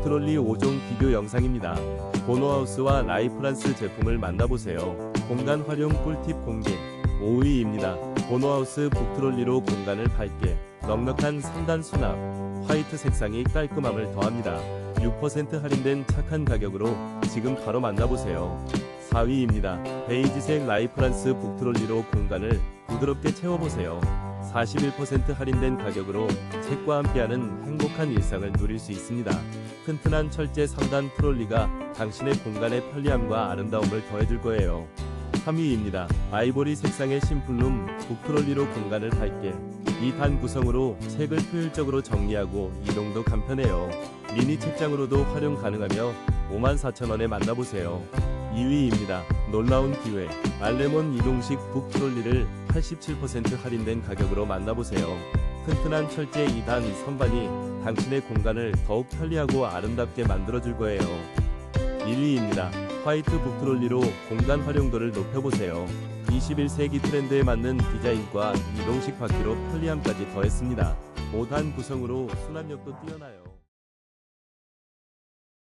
북트롤리 5종 비교 영상입니다. 보노하우스와 라이프란스 제품을 만나보세요. 공간 활용 꿀팁 공개 5위입니다. 보노하우스 북트롤리로 공간을 밝게 넉넉한 3단 수납 화이트 색상이 깔끔함을 더합니다. 6% 할인된 착한 가격으로 지금 바로 만나보세요. 4위입니다. 베이지색 라이프란스 북트롤리로 공간을 부드럽게 채워보세요. 41% 할인된 가격으로 책과 함께하는 행복한 일상을 누릴 수 있습니다. 튼튼한 철제 3단 트롤리가 당신의 공간의 편리함과 아름다움을 더해줄 거예요. 3위입니다. 아이보리 색상의 심플룸 북트롤리로 공간을 밝게 2단 구성으로 책을 효율적으로 정리하고 이동도 간편해요. 미니 책장으로도 활용 가능하며 54,000원에 만나보세요. 2위입니다. 놀라운 기회. 알레몬 이동식 북트롤리를 87% 할인된 가격으로 만나보세요. 튼튼한 철제 2단 선반이 당신의 공간을 더욱 편리하고 아름답게 만들어줄 거예요. 1위입니다. 화이트 북트롤리로 공간 활용도를 높여보세요. 21세기 트렌드에 맞는 디자인과 이동식 바퀴로 편리함까지 더했습니다. 5단 구성으로 수납력도 뛰어나요.